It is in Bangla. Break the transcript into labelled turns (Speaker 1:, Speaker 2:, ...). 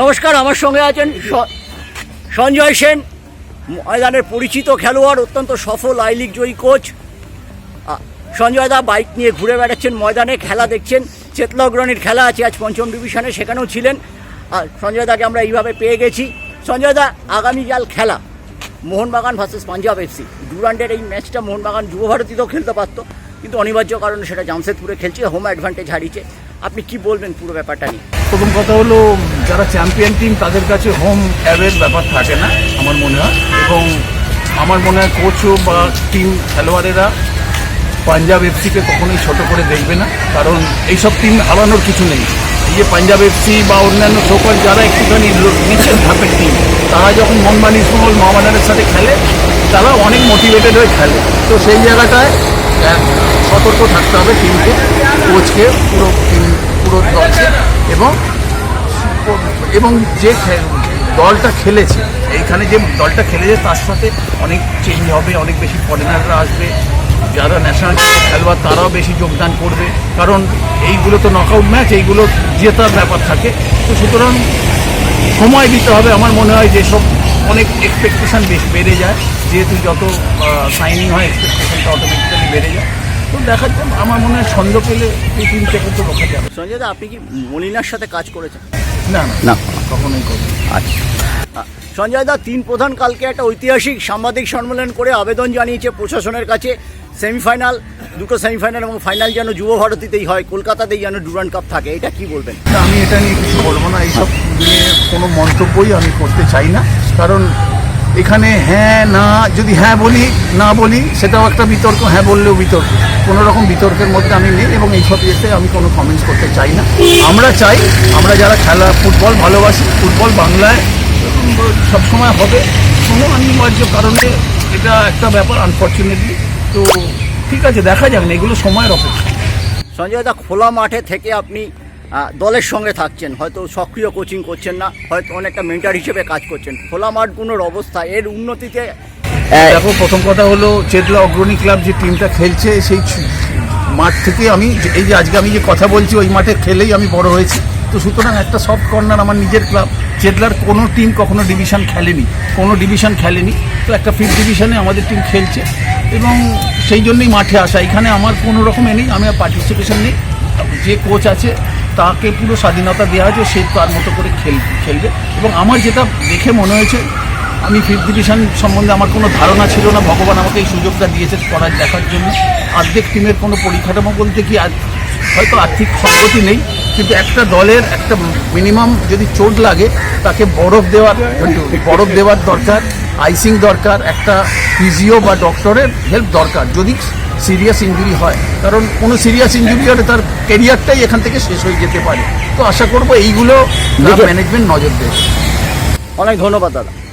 Speaker 1: নমস্কার, আমার সঙ্গে আছেন সঞ্জয় সেন, ময়দানের পরিচিত খেলোয়াড়, অত্যন্ত সফল আই লিগ জয়ী কোচ। সঞ্জয় দা বাইক নিয়ে ঘুরে বেড়াচ্ছেন ময়দানে, খেলা দেখছেন। চেতলা অগ্রণীর খেলা আছে, আজ পঞ্চম ডিভিশনে সেখানেও ছিলেন। আর সঞ্জয় দাকে আমরা এইভাবে পেয়ে গেছি। সঞ্জয় দা আগামীকাল খেলা, মোহনবাগান ভার্সেস পাঞ্জাব এফসি ডুরান্ডের এই ম্যাচটা মোহনবাগান যুবভারতীতেও খেলতে পারতো। কিন্তু অনিবার্য কারণে সেটা জামশেদপুরে খেলছে হোম অ্যাডভান্টেজ হারিয়েছে। আপনি কি বলবেন পুরো ব্যাপারটা নিয়ে?
Speaker 2: প্রথম কথা হলো, যারা চ্যাম্পিয়ন টিম তাদের কাছে হোম অ্যাওয়ের ব্যাপার থাকে না, আমার মনে হয়। এবং আমার মনে হয় কোচও বা টিম খেলোয়াড়েরা, পাঞ্জাব এফসিকে কখনোই ছোট করে দেখবে না, কারণ এইসব টিম হারানোর কিছু নেই। এই যে পাঞ্জাব এফসি বা অন্যান্য সকল যারা একটুখানি নিচের ধাপের টিম তারা যখন মনমানি সমল মহামানের সাথে খেলে, তারা অনেক মোটিভেটেড হয়ে খেলে। তো সেই জায়গাটায় সতর্ক থাকতে হবে টিমকে কোচকে পুরো টিম পুরো দলকে এবং এবং যে দলটা খেলেছে, এইখানে যে দলটা খেলেছে তার সাথে অনেক চেঞ্জ হবে, অনেক বেশি ফরেনাররা আসবে, যারা ন্যাশনাল টিমের খেলোয়াড় তারাও বেশি যোগদান করবে, কারণ এইগুলো তো নকআউট ম্যাচ এইগুলো জেতার ব্যাপার থাকে। তো সুতরাং সময় দিতে হবে, আমার মনে হয় যে সব অনেক এক্সপেকটেশন বেশি বেড়ে যায়, যেহেতু যত সাইনিং হয় এক্সপেকটেশনটা অটোমেটিক্যালি বেড়ে যায়। তো দেখা যাক আমার মনে হয় ছন্দ পেলে এই টিম থেকে তো রোখা যাবে।
Speaker 1: সঞ্জয় দা আপনি কি মলিনার সাথে কাজ করেছেন?
Speaker 2: না না কখনোই করবে
Speaker 1: আচ্ছা। সঞ্জয় দা তিন প্রধান কালকে একটা ঐতিহাসিক সাংবাদিক সম্মেলন করে আবেদন জানিয়েছে প্রশাসনের কাছে সেমিফাইনাল দুটো সেমিফাইনাল এবং ফাইনাল যেন যুব ভারতীতেই হয় কলকাতাতেই যেন ডুরান্ড কাপ থাকে এটা কি বলবেন?
Speaker 2: আমি এটা নিয়ে কিছু বলব না এইসব নিয়ে কোনো মন্তব্যই আমি করতে চাই না কারণ এখানে হ্যাঁ না, যদি হ্যাঁ বলি, না বলি, সেটাও একটা বিতর্ক হ্যাঁ বললেও বিতর্ক। কোনো রকম বিতর্কের মধ্যে আমি নেই এবং এই এইসব ইয়েতে আমি কোনো কমেন্টস করতে চাই না। আমরা চাই, আমরা যারা খেলা, ফুটবল ভালোবাসি, ফুটবল বাংলায় সবসময় হবে। কোনো অনিবার্য কারণে এটা একটা ব্যাপার আনফর্চুনেটলি তো ঠিক আছে, দেখা যাক না, এগুলো সময়ের অপেক্ষা।
Speaker 1: সঞ্জয় দা, খোলা মাঠে থেকে আপনি দলের সঙ্গে থাকছেন, হয়তো সক্রিয় কোচিং করছেন না, হয়তো অনেকটা মেন্টার হিসেবে কাজ করছেন। খোলা মাঠগুলোর অবস্থা, এর উন্নতিতে
Speaker 2: দেখো, প্রথম কথা হলো, চেতলা অগ্রণী ক্লাব যে টিমটা খেলছে, সেই মাঠ থেকে আমি এই যে আজকে আমি যে কথা বলছি, ওই মাঠে খেলেই আমি বড় হয়েছি। তো সুতরাং একটা সফট কর্নার আমার নিজের ক্লাব চেতলার কোনো টিম কখনো ডিভিশন খেলেনি, কোনো ডিভিশন খেলেনি। তো একটা ফিফথ ডিভিশনে আমাদের টিম খেলছে। এবং সেই জন্যই মাঠে আসা। এখানে আমার কোনো রকম নেই, আমি আর পার্টিসিপেশন নেই। যে কোচ আছে তাকে পুরো স্বাধীনতা দেওয়া আছে সে তার মতো করে খেল খেলবে। এবং আমার যেটা দেখে মনে হয়েছে, আমি ফিফথ ডিভিশন সম্বন্ধে আমার কোনো ধারণা ছিল না। ভগবান আমাকে এই সুযোগটা দিয়েছে পড়ার দেখার জন্য। অর্ধেক টিমের কোনো পরিকাঠামো বলতে কি হয়তো আর্থিক সঙ্গতি নেই, কিন্তু একটা দলের একটা মিনিমাম যদি চোট লাগে, তাকে বরফ দেওয়ার বরফ দেওয়ার দরকার আইসিং দরকার, একটা ফিজিও বা ডক্টরের হেল্প দরকার। যদি সিরিয়াস ইঞ্জুরি হয়। কারণ কোনো সিরিয়াস ইঞ্জুরি হলে তার কেরিয়ারটাই এখান থেকে শেষ হয়ে যেতে পারে। তো আশা করব এইগুলো ম্যানেজমেন্ট নজর দেবে।
Speaker 1: অনেক ধন্যবাদ দাদা।